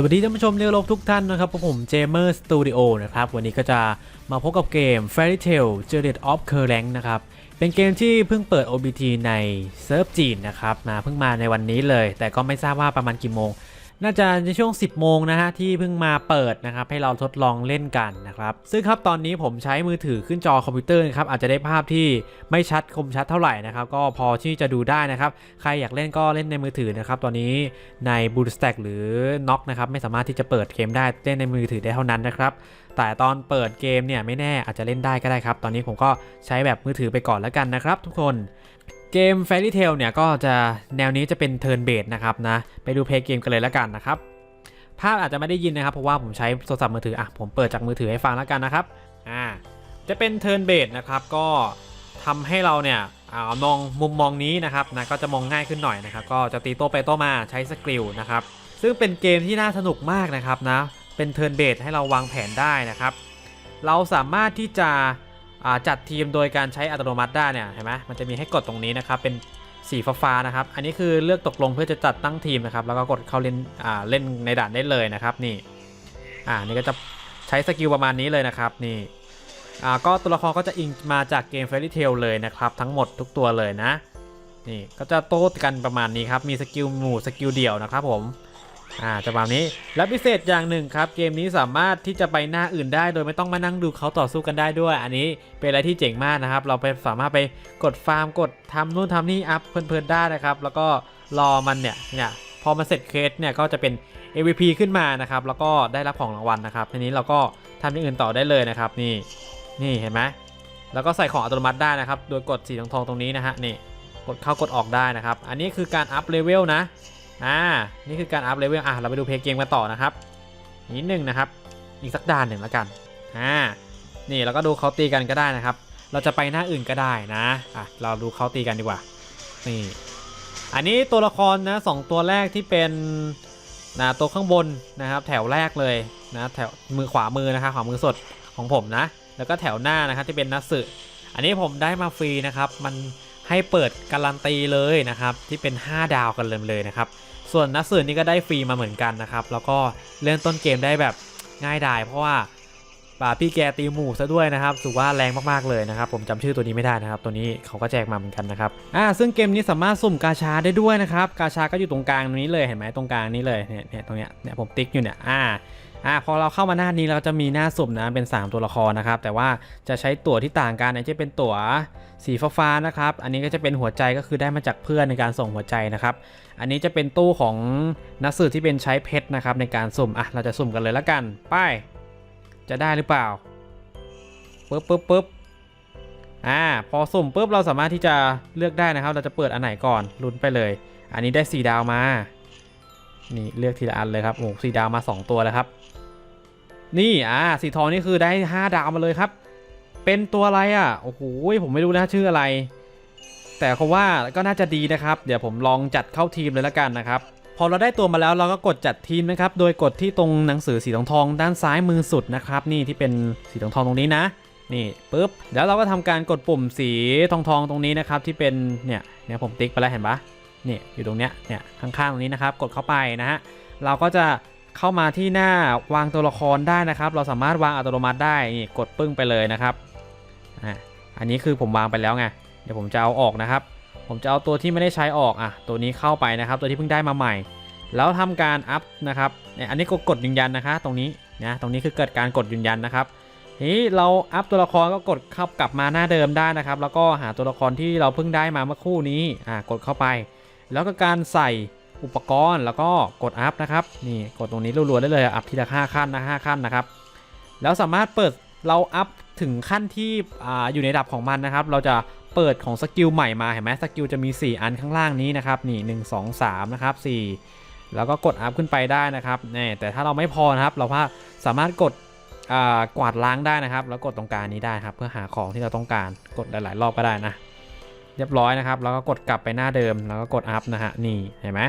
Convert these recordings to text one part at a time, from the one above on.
สวัสดีท่านผู้ชมเรียวโลกทุกท่านนะครับผมเจมเมอร์สตูดิโอนะครับ วันนี้ก็จะมาพบกับเกม Fairy Tail Journey of c u r r a n k นะครับ เป็นเกมที่เพิ่งเปิด OBT ในเซิร์ฟจีนนะครับมาเพิ่งมาในวันนี้เลย แต่ก็ไม่ทราบว่าประมาณกี่โมง น่าจะในช่วง 10 โมงนะฮะที่เพิ่งมาเปิดนะครับให้เราทดลองเล่นกันนะครับซึ่งครับตอนนี้ผมใช้มือถือขึ้นจอคอมพิวเตอร์นะครับอาจจะได้ภาพที่ไม่ชัดคมชัดเท่าไหร่นะครับก็พอที่จะดูได้นะครับใครอยากเล่นก็เล่นในมือถือนะครับตอนนี้ใน b o o t s t a c k หรือ n o c นะครับไม่สามารถที่จะเปิดเกมได้เล่นในมือถือได้เท่านั้นนะครับแต่ตอนเปิดเกมเนี่ยไม่แน่อาจจะเล่นได้ก็ได้ครับตอนนี้ผมก็ใช้แบบมือถือไปก่อนแล้วกันนะครับทุกคน เกม Fairy Tail เนี่ยก็จะแนวนี้จะเป็น Turn b a s e นะครับนะ ไปดูเพลย์เกมกันเลยแล้วกันนะครับ ภาพอาจจะไม่ได้ยินนะครับ เพราะว่าผมใช้โทรศัพท์มือถือ อะ ผมเปิดจากมือถือให้ฟังแล้วกันนะครับ อ่า จะเป็น Turn b a s e นะครับ ก็ทำให้เราเนี่ยอ่ามองมุมมองนี้นะครับนะก็จะมองง่ายขึ้นหน่อยนะครับ ก็จะตีโต้ไปโต้มาใช้สกิลนะครับ ซึ่งเป็นเกมที่น่าสนุกมากนะครับนะ เป็น Turn b a s e ให้เราวางแผนได้นะครับ เราสามารถที่จะ จัดทีมโดยการใช้อัตโนมัติได้เนี่ยเห็นไหมมันจะมีให้กดตรงนี้นะครับเป็นสีฟ้าๆนะครับ อันนี้คือเลือกตกลงเพื่อจะจัดตั้งทีมนะครับ แล้วก็กดเข้าเล่นอ่าเล่นในด่านได้เลยนะครับนี่อ่านี่ก็จะใช้สกิลประมาณนี้เลยนะครับนี่อ่าก็ตัวละครก็จะอิงมาจากเกม Fairy Tail เลยนะครับทั้งหมดทุกตัวเลยนะนี่ก็จะโต้กันประมาณนี้ครับมีสกิลหมู่สกิลเดี่ยวนะครับผม อ่าจะประนี้และพิเศษอย่างหนึ่งครับเกมนี้สามารถที่จะไปหน้าอื่นได้ โดยไม่ต้องมานั่งดูเขาต่อสู้กันได้ด้วย อันนี้เป็นอะไรที่เจ๋งมากนะครับ เราไปสามารถไปกดฟาร์มกดทำนู่นทำนี่อัพเพลินๆได้นะครับ แล้วก็รอมันเนี่ยเนี่ยพอมาเสร็จเคสเนี่ยก็จะเป็น AVP ขึ้นมานะครับ แล้วก็ได้รับของรางวัลนะครับทีนี้เราก็ทำอย่างอื่นต่อได้เลยนะครับนี่นี่เห็นไหมแล้วก็ใส่ของอัตโนมัติได้นะครับ โดยกดสีทองๆตรงนี้นะฮะนี่กดเข้ากดออกได้นะครับ อันนี้คือการอัพเลเวลนะ อ่า นี่คือการอัพเลเวล อะ เราไปดูเพลย์เกมกันต่อนะครับ นิดหนึ่งนะครับ อีกสักด่านหนึ่งแล้วกัน อ่า นี่เราก็ดูเขาตีกันก็ได้นะครับ เราจะไปหน้าอื่นก็ได้นะ อะ เราดูเขาตีกันดีกว่า นี่ อันนี้ตัวละครนะสองตัวแรกที่เป็นนะตัวข้างบนนะครับ แถวแรกเลยนะแถวมือขวามือนะครับขวามือสดของผมนะ แล้วก็แถวหน้านะครับที่เป็นนักสึอันนี้ผมได้มาฟรีนะครับ มัน ให้เปิดการันตีเลยนะครับที่เป็น 5 ดาวกันเลยเลยนะครับส่วนนักสืบนี่ก็ได้ฟรีมาเหมือนกันนะครับแล้วก็เล่นต้นเกมได้แบบง่ายดายเพราะว่าป่าพี่แกตีหมู่ซะด้วยนะครับถือว่าแรงมากๆเลยนะครับ ผมจำชื่อตัวนี้ไม่ได้นะครับ ตัวนี้เขาก็แจกมาเหมือนกันนะครับอ่าซึ่งเกมนี้สามารถสุ่มกาชาได้ด้วยนะครับ กาชาก็อยู่ตรงกลางตรงนี้เลยเห็นไหมตรงกลางนี้เลยเนี่ยเนี่ยตรงเนี้ยเนี่ยผมติ๊กอยู่เนี่ยอ่า อ่าพอเราเข้ามาหน้านี้เราจะมีหน้าสุ่มนะเป็น 3 ตัวละครนะครับ แต่ว่าจะใช้ตั๋วที่ต่างกันนะจะเป็นตั๋วสีฟ้าๆนะครับ อันนี้ก็จะเป็นหัวใจก็คือได้มาจากเพื่อนในการส่งหัวใจนะครับ อันนี้จะเป็นตู้ของนักสืบที่เป็นใช้เพชรนะครับในการสุ่มอะเราจะสุ่มกันเลยแล้วกันไปจะได้หรือเปล่าปึ๊บปึ๊บปึ๊บอ่าพอสุ่มปุ๊บเราสามารถที่จะเลือกได้นะครับ เราจะเปิดอันไหนก่อนลุ้นไปเลย อันนี้ได้ 4 ดาวมา นี่เลือกทีละอันเลยครับโอ้สีดาวมา 2 ตัวแล้วครับ นี่อ่าสีทองนี่คือได้ 5 ดาวมาเลยครับ เป็นตัวอะไรอะ โอ้โหผมไม่รู้นะชื่ออะไร แต่เขาว่าก็น่าจะดีนะครับ เดี๋ยวผมลองจัดเข้าทีมเลยละกันนะครับ พอเราได้ตัวมาแล้วเราก็กดจัดทีมนะครับ โดยกดที่ตรงหนังสือสีทองทองด้านซ้ายมือสุดนะครับ นี่ที่เป็นสีทองทองตรงนี้นะ นี่ปุ๊บ แล้วเราก็ทำการกดปุ่มสีทองทองตรงนี้นะครับที่เป็นเนี่ยเนี่ยผมติ๊กไปแล้วเห็นปะนี่อยู่ตรงเนี้ยเนี่ยข้างๆตรงนี้นะครับ กดเข้าไปนะฮะเราก็จะ เข้ามาที่หน้าวางตัวละครได้นะครับ เราสามารถวางอัตโนมัติได้นี่กดปึ้งไปเลยนะครับอ่าอันนี้คือผมวางไปแล้วไงเดี๋ยวผมจะเอาออกนะครับ ผมจะเอาตัวที่ไม่ได้ใช้ออกอะตัวนี้เข้าไปนะครับ ตัวที่เพิ่งได้มาใหม่ แล้วทำการอัพนะครับเนี่ยอันนี้ก็กดยืนยันนะคะ ตรงนี้นะตรงนี้คือเกิดการกดยืนยันนะครับทีนี้เราอัพตัวละครก็กดเข้ากลับมาหน้าเดิมได้นะครับ แล้วก็หาตัวละครที่เราเพิ่งได้มาเมื่อคู่นี้อ่ากดเข้าไป แล้วก็การใส่ อุปกรณ์แล้วก็กดอัพนะครับนี่กดตรงนี้รัวๆได้เลยอัพทีละห้าขั้นนะห้าขั้นนะครับ แล้วสามารถเปิดเราอัพถึงขั้นที่ออยู่ในดับของมันนะครับ เราจะเปิดของสกิลใหม่มาเห็นไหมสกิลจะมี 4 อันข้างล่างนี้นะครับนี่ 1 2 3นะครับ4แล้วก็กดอัพขึ้นไปได้นะครับนี่แต่ถ้าเราไม่พอนะครับ เราว่าสามารถกดกวาดล้างได้นะครับ แล้วกดตรงกลางนี้ได้ครับ เพื่อหาของที่เราต้องการกดหลาย ๆ รอบก็ได้นะ เรียบร้อยนะครับ แล้วก็กดกลับไปหน้าเดิม แล้วก็กดอัพนะฮะ นี่เห็นไหม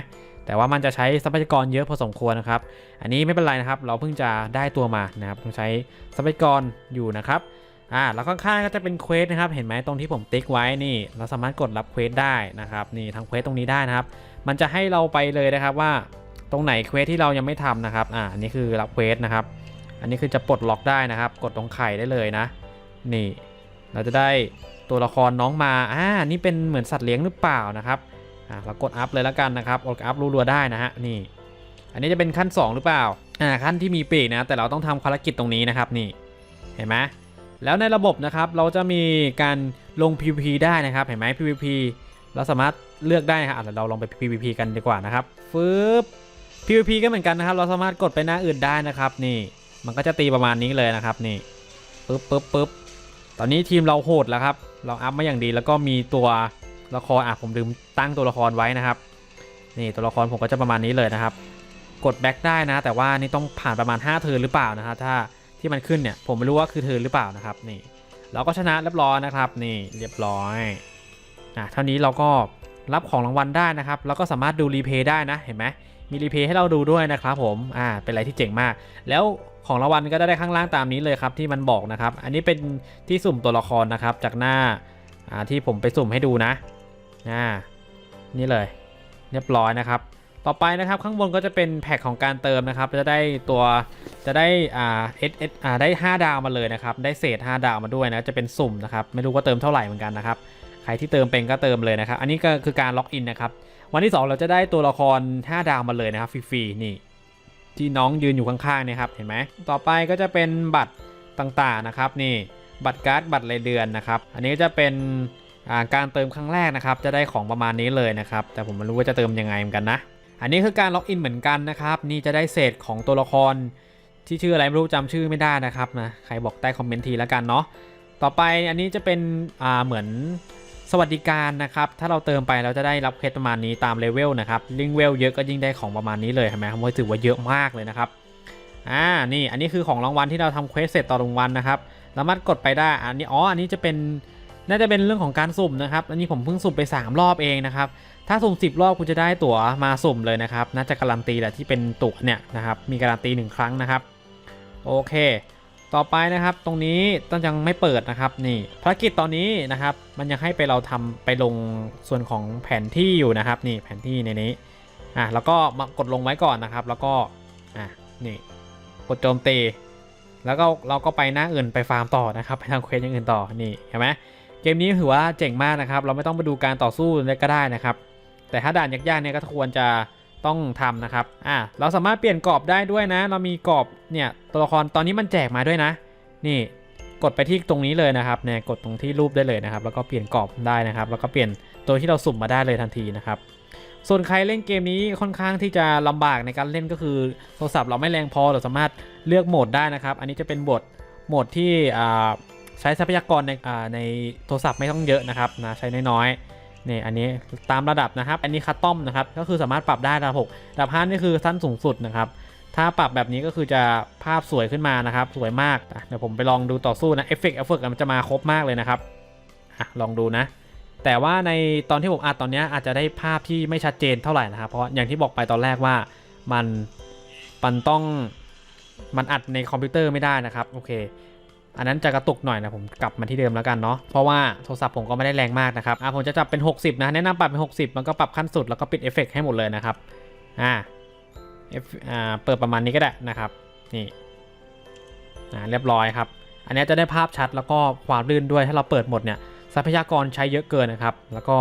แต่ว่ามันจะใช้ทรัพยากรเยอะพอสมควรนะครับ อันนี้ไม่เป็นไรนะครับ เราเพิ่งจะได้ตัวมานะครับต้องใช้ทรัพยากรอยู่นะครับอ่าแล้วข้างๆก็จะเป็นเควสนะครับ เห็นไหมตรงที่ผมติ๊กไว้นี่ เราสามารถกดรับเควสได้นะครับ นี่ทางเควสตรงนี้ได้นะครับ มันจะให้เราไปเลยนะครับว่าตรงไหนเควสที่เรายังไม่ทำนะครับ อ่า อันนี้คือรับเควสนะครับ อันนี้คือจะปลดล็อกได้นะครับ กดตรงไข่ได้เลยนะ นี่ เราจะได้ ตัวละครน้องมาอ่านี่เป็นเหมือนสัตว์เลี้ยงหรือเปล่านะครับอ่าเรากดอัพเลยแล้วกันนะครับกดอัพรัวๆได้นะฮะนี่ อันนี้จะเป็นขั้น 2 หรือเปล่าอ่าขั้นที่มีปีกนะแต่เราต้องทำภารกิจตรงนี้นะครับนี่เห็นไหมแล้วในระบบนะครับเราจะมีการลง PVP ได้นะครับเห็นไหม PVP เราสามารถเลือกได้นะครับอะเดี๋ยวเราลองไป PVP กันดีกว่านะครับฟึบ PVP ก็เหมือนกันนะครับ เราสามารถกดไปหน้าอื่นได้นะครับ นี่มันก็จะตีประมาณนี้เลยนะครับนี่ปึ๊บปึ๊บปึ๊บ ตอนนี้ทีมเราโหดแล้วครับ เราอัพมาอย่างดีแล้วก็มีตัวละครอะผมลืมตั้งตัวละครไว้นะครับ นี่ตัวละครผมก็จะประมาณนี้เลยนะครับ กดแบ็กได้นะ แต่ว่านี่ต้องผ่านประมาณ 5 เทิร์นหรือเปล่านะครับถ้าที่มันขึ้นเนี่ยผมไม่รู้ว่าคือเทิร์นหรือเปล่านะครับนี่เราก็ชนะเรียบร้อยนะครับ นี่เรียบร้อยอะเท่านี้เราก็รับของรางวัลได้นะครับแล้วก็สามารถดูรีเพย์ได้นะเห็นไหมมีรีเพย์ให้เราดูด้วยนะครับผมอ่าเป็นอะไรที่เจ๋งมาก แล้ว ของรางวัลก็ได้ข้างล่างตามนี้เลยครับที่มันบอกนะครับ อันนี้เป็นที่สุ่มตัวละครนะครับ จากหน้าที่ผมไปสุ่มให้ดูนะนี่เลย เรียบร้อยนะครับ ต่อไปนะครับข้างบนก็จะเป็นแพ็คของการเติมนะครับ จะได้ตัวจะได้อ่าเอสเอสอ่าได้ 5 ดาวมาเลยนะครับ ได้เศษ 5 ดาวมาด้วยนะจะเป็นสุ่มนะครับ ไม่รู้ว่าเติมเท่าไหร่เหมือนกันนะครับใครที่เติมเป็นก็เติมเลยนะครับ อันนี้ก็คือการล็อกอินนะครับ วันที่ 2 เราจะได้ตัวละคร 5 ดาวมาเลยนะครับฟรีๆนี่ ที่น้องยืนอยู่ข้างๆเนี่ยครับเห็นไหมต่อไปก็จะเป็นบัตรต่างๆนะครับนี่บัตรการ์ดบัตรรายเดือนนะครับอันนี้จะเป็นาการเติมครั้งแรกนะครับ จะได้ของประมาณนี้เลยนะครับ แต่ผมไม่รู้ว่าจะเติมยังไงเหมือนกันนะ อันนี้คือการล็อกอินเหมือนกันนะครับ นี่จะได้เศษของตัวละคร ที่ชื่ออะไรไม่รู้จำชื่อไม่ได้นะครับนะใครบอกใต้คอมเมนต์ทีแล้วกันเนาะต่อไปอันนี้จะเป็นเหมือน สวัสดิการนะครับ ถ้าเราเติมไปเราจะได้รับเพชรประมาณนี้ตามเลเวลนะครับลิงเวลเยอะก็ยิ่งได้ของประมาณนี้เลยเห็นไหมครับถือว่าเยอะมากเลยนะครับอ่านี่อันนี้คือของรางวัลที่เราทำเควสเสร็จต่อรางวัลนะครับสามารถกดไปได้อันนี้อ๋ออันนี้จะเป็นน่าจะเป็นเรื่องของการสุ่มนะครับอันนี้ผมเพิ่งสุ่มไป 3 รอบเองนะครับถ้าสุ่ม 10 รอบคุณจะได้ตั๋วมาสุ่มเลยนะครับน่าจะการันตีแหละที่เป็นตั๋วเนี่ยนะครับมีการันตี 1 ครั้งนะครับโอเค ต่อไปนะครับตรงนี้ต้องยังไม่เปิดนะครับนี่ภารกิจตอนนี้นะครับ มันยังให้ไปเราทำไปลงส่วนของแผนที่อยู่นะครับ นี่แผนที่ในนี้อะแล้วก็มากดลงไว้ก่อนนะครับ แล้วก็อะนี่กดโจมตีแล้วก็เราก็ไปหน้าอื่นไปฟาร์มต่อนะครับ ไปทำเควสอย่างอื่นต่อนี่เห็นไหมเกมนี้ถือว่าเจ๋งมากนะครับ เราไม่ต้องไปดูการต่อสู้เลยก็ได้นะครับ แต่ถ้าด่านยากๆเนี่ยก็ควรจะ ต้องทำนะครับ อ่าเราสามารถเปลี่ยนกรอบได้ด้วยนะ เรามีกรอบเนี่ยตัวละครตอนนี้มันแจกมาด้วยนะ นี่กดไปที่ตรงนี้เลยนะครับเนี่ยกดตรงที่รูปได้เลยนะครับ แล้วก็เปลี่ยนกรอบได้นะครับ แล้วก็เปลี่ยนตัวที่เราสุ่มมาได้เลยทันทีนะครับ ส่วนใครเล่นเกมนี้ค่อนข้างที่จะลำบากในการเล่นก็คือโทรศัพท์เราไม่แรงพอเราสามารถเลือกโหมดได้นะครับ อันนี้จะเป็นบทโหมดที่ใช้ทรัพยากรในในโทรศัพท์ไม่ต้องเยอะนะครับนะใช้น้อยๆ นี่อันนี้ตามระดับนะครับ อันนี้คัสตอมนะครับ ก็คือสามารถปรับได้ระดับ6ระดับ5นี่คือสั้นสูงสุดนะครับ ถ้าปรับแบบนี้ก็คือจะภาพสวยขึ้นมานะครับ สวยมาก เดี๋ยวผมไปลองดูต่อสู้นะเอฟเฟกต์เอฟเฟกต์มันจะมาครบมากเลยนะครับอะลองดูนะ แต่ว่าในตอนที่ผมอัดตอนนี้อาจจะได้ภาพที่ไม่ชัดเจนเท่าไหร่นะครับ เพราะอย่างที่บอกไปตอนแรกว่ามันมันต้องมันอัดในคอมพิวเตอร์ไม่ได้นะครับ โอเค อันนั้นจะกระตุกหน่อยนะผมกลับมาที่เดิมแล้วกันเนาะเพราะว่าโทรศัพท์ผมก็ไม่ได้แรงมากนะครับอะผมจะจับเป็น 60 นะแนะนำปรับเป็น 60 มันก็ปรับขั้นสุดแล้วก็ปิดเอฟเฟกต์ให้หมดเลยนะครับอ่าเอฟอ่าเปิดประมาณนี้ก็ได้นะครับนี่อ่าเรียบร้อยครับ อันนี้จะได้ภาพชัดแล้วก็ความลื่นด้วยถ้าเราเปิดหมดเนี่ยทรัพยากรใช้เยอะเกินนะครับแล้วก็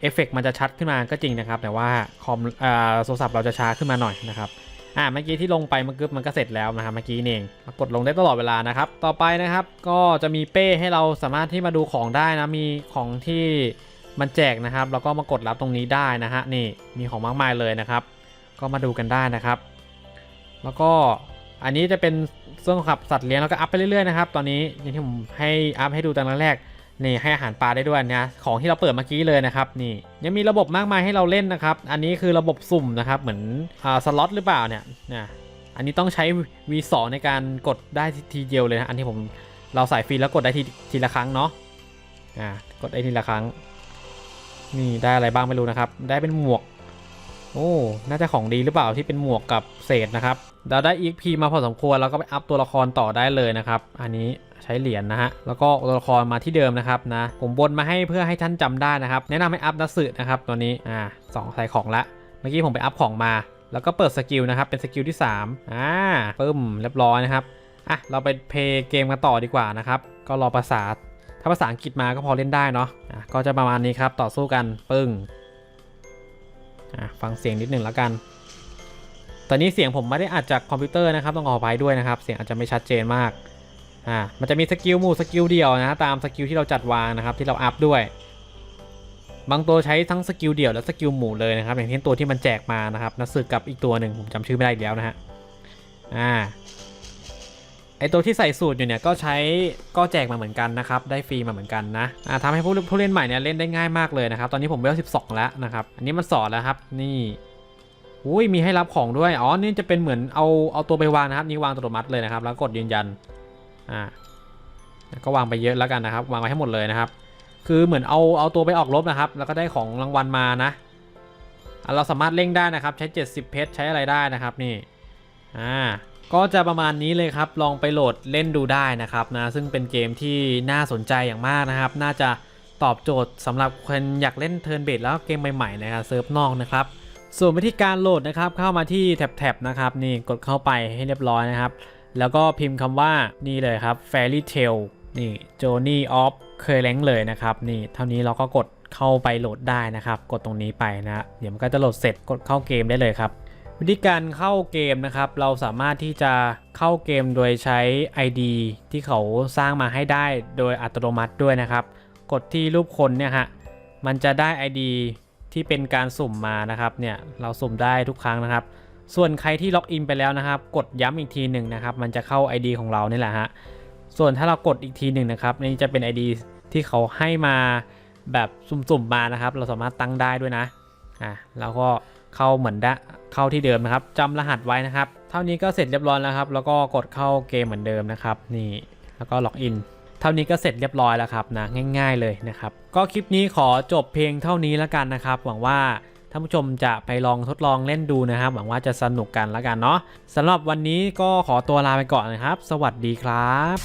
เอฟเฟกต์มันจะชัดขึ้นมาก็จริงนะครับ แต่ว่าคอมอ่าโทรศัพท์เราจะช้าขึ้นมาหน่อยนะครับ อ่าเมื่อกี้ที่ลงไปมันกึบมันก็เสร็จแล้วนะครับเมื่อกี้เองกดลงได้ตลอดเวลานะครับ ต่อไปนะครับก็จะมีเป้ให้เราสามารถที่มาดูของได้นะมีของที่มันแจกนะครับแล้วก็มากดรับตรงนี้ได้นะฮะนี่มีของมากมายเลยนะครับ ก็มาดูกันได้นะครับ แล้วก็อันนี้จะเป็นส่วนของขับสัตว์เลี้ยงแล้วก็อัพไปเรื่อยๆนะครับตอนนี้อย่างที่ผมให้อัพให้ดูตอนแรกๆ นี่ให้อาหารปลาได้ด้วยนะของที่เราเปิดเมื่อกี้เลยนะครับนี่ยังมีระบบมากมายให้เราเล่นนะครับ อันนี้คือระบบสุ่มนะครับเหมือนอ่าสล็อตหรือเปล่าเนี่ยนะอันนี้ต้องใช้ V2 ในการกดได้ทีเดียวเลยนะอันที่ผมเราใส่ฟรีแล้วกดได้ทีทีละครั้งเนาะอ่ากดได้ทีละครั้ง นี่ได้อะไรบ้างไม่รู้นะครับ ได้เป็นหมวก โอ้น่าจะของดีหรือเปล่าที่เป็นหมวกกับเศษนะครับเราได้ EXP มาพอสมควรแล้วก็ไปอัพตัวละครต่อได้เลยนะครับ อันนี้ ใช้เหรียญนะฮะ แล้วก็ตัวละครมาที่เดิมนะครับนะ ผมบนมาให้เพื่อให้ท่านจำได้นะครับ แนะนำให้อัพนัสึนะครับตัวนี้ อ่าสองใส่ของละ เมื่อกี้ผมไปอัพของมา แล้วก็เปิดสกิลนะครับ เป็นสกิลที่3อ่าปึ้มเรียบร้อยนะครับ อะ เราไปเพลย์เกมกันต่อดีกว่านะครับ ก็รอภาษา ถ้าภาษาอังกฤษมาก็พอเล่นได้เนาะ อะ ก็จะประมาณนี้ครับ ต่อสู้กัน ปึ้ง อะ ฟังเสียงนิดหนึ่งแล้วกันตอนนี้เสียงผมไม่ได้อัดจากคอมพิวเตอร์นะครับ ต้องขออภัยด้วยนะครับ เสียงอาจจะไม่ชัดเจนมาก อ่ามันจะมีสกิลหมู่สกิลเดียวนะ ตามสกิลที่เราจัดวางนะครับที่เราอัพด้วย บางตัวใช้ทั้งสกิลเดี่ยวและสกิลหมู่เลยนะครับ อย่างเช่นตัวที่มันแจกมานะครับนักสืบกับอีกตัวหนึ่งผมจำชื่อไม่ได้แล้วนะฮะอ่าไอตัวที่ใส่สูตรอยู่เนี่ยก็ใช้ก็แจกมาเหมือนกันนะครับได้ฟรีมาเหมือนกันนะอ่าทำให้ผู้ผู้เล่นใหม่เนี่ยเล่นได้ง่ายมากเลยนะครับตอนนี้ผมเวล12 แล้วนะครับอันนี้มันสอนแล้วครับนี่อุ้ยมีให้รับของด้วยอ๋อนี่จะเป็นเหมือนเอาเอาตัวไปวางนะครับนี่วางอัตโนมัติเลยนะครับแล้วกดยืนยัน อ่าก็วางไปเยอะแล้วกันนะครับ วางไว้ให้หมดเลยนะครับ คือเหมือนเอาเอาตัวไปออกรบนะครับ แล้วก็ได้ของรางวัลมานะ เราสามารถเล่งได้นะครับ ใช้ 70 เพชรใช้อะไรได้นะครับนี่อ่าก็จะประมาณนี้เลยครับ ลองไปโหลดเล่นดูได้นะครับนะ ซึ่งเป็นเกมที่น่าสนใจอย่างมากนะครับ น่าจะตอบโจทย์สำหรับคนอยากเล่นเทิร์นเบสแล้วเกมใหม่ๆนะครับเซิร์ฟนอกนะครับ ส่วนวิธีการโหลดนะครับเข้ามาที่แท็บๆนะครับนี่กดเข้าไปให้เรียบร้อยนะครับ แล้วก็พิมพ์คำว่านี่เลยครับ Fairy Tail นี่ Journey of เคยแรงเลยนะครับ นี่เท่านี้เราก็กดเข้าไปโหลดได้นะครับ กดตรงนี้ไปนะ เดี๋ยวมันก็จะโหลดเสร็จกดเข้าเกมได้เลยครับ วิธีการเข้าเกมนะครับ เราสามารถที่จะเข้าเกมโดยใช้ ID ที่เขาสร้างมาให้ได้โดยอัตโนมัติด้วยนะครับ กดที่รูปคนเนี่ยฮะมันจะได้ ID ที่เป็นการสุ่มมานะครับเนี่ยเราสุ่มได้ทุกครั้งนะครับ ส่วนใครที่ล็อกอินไปแล้วนะครับ กดย้ำอีกทีหนึ่งนะครับ มันจะเข้า ID ของเรานี่แหละฮะ ส่วนถ้าเรากดอีกทีหนึ่งนะครับนี่จะเป็น ID ที่เขาให้มาแบบสุ่มๆมานะครับ เราสามารถตั้งได้ด้วยนะ อะแล้วก็เข้าเหมือนได้เข้าที่เดิมนะครับจำรหัสไว้นะครับ เท่านี้ก็เสร็จเรียบร้อยแล้วครับ แล้วก็กดเข้าเกมเหมือนเดิมนะครับ นี่ แล้วก็ล็อกอิน เท่านี้ก็เสร็จเรียบร้อยแล้วครับนะ ง่าย ๆเลยนะครับ ก็คลิปนี้ขอจบเพียงเท่านี้แล้วกันนะครับ หวังว่า ท่านผู้ชมจะไปลองทดลองเล่นดูนะครับ หวังว่าจะสนุกกันแล้วกันเนาะสำหรับวันนี้ก็ขอตัวลาไปก่อนนะครับ สวัสดีครับ